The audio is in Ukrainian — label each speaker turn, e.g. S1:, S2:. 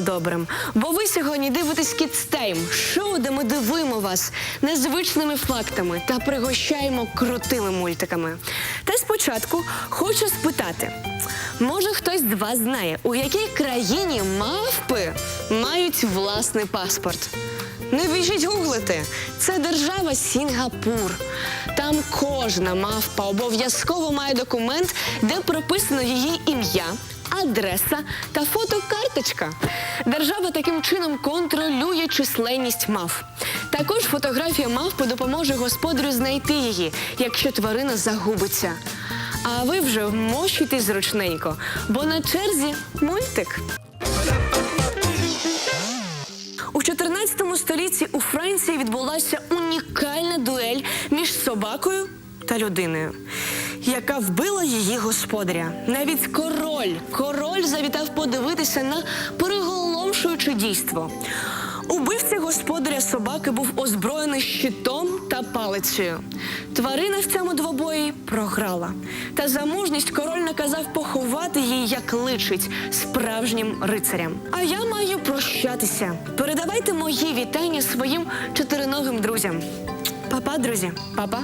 S1: добрим, бо ви сьогодні дивитесь Кідстейм, шоу, де ми дивуємо вас незвичними фактами та пригощаємо крутими мультиками. Та спочатку хочу спитати: може хтось з вас знає, у якій країні мавпи мають власний паспорт? Не біжіть гуглити. Це держава Сінгапур. Там кожна мавпа обов'язково має документ, де прописано її ім'я, адреса та фотокарточка. Держава таким чином контролює численність мав. Також фотографія мавпи допоможе господарю знайти її, якщо тварина загубиться. А ви вже вмощуйтесь зручненько, бо на черзі мультик. У 14 столітті у Франції відбулася унікальна дуель між собакою та людиною, яка вбила її господаря. Навіть король, король завітав подивитися на переголомшуюче дійство. Убивця господаря собаки був озброєний щитом та палицею. Тварина в цьому двобої програла. Та за мужність король наказав поховати її, як личить, справжнім рицарям. А я маю прощатися. Передавайте мої вітання своїм чотириногим друзям. Папа, друзі, папа.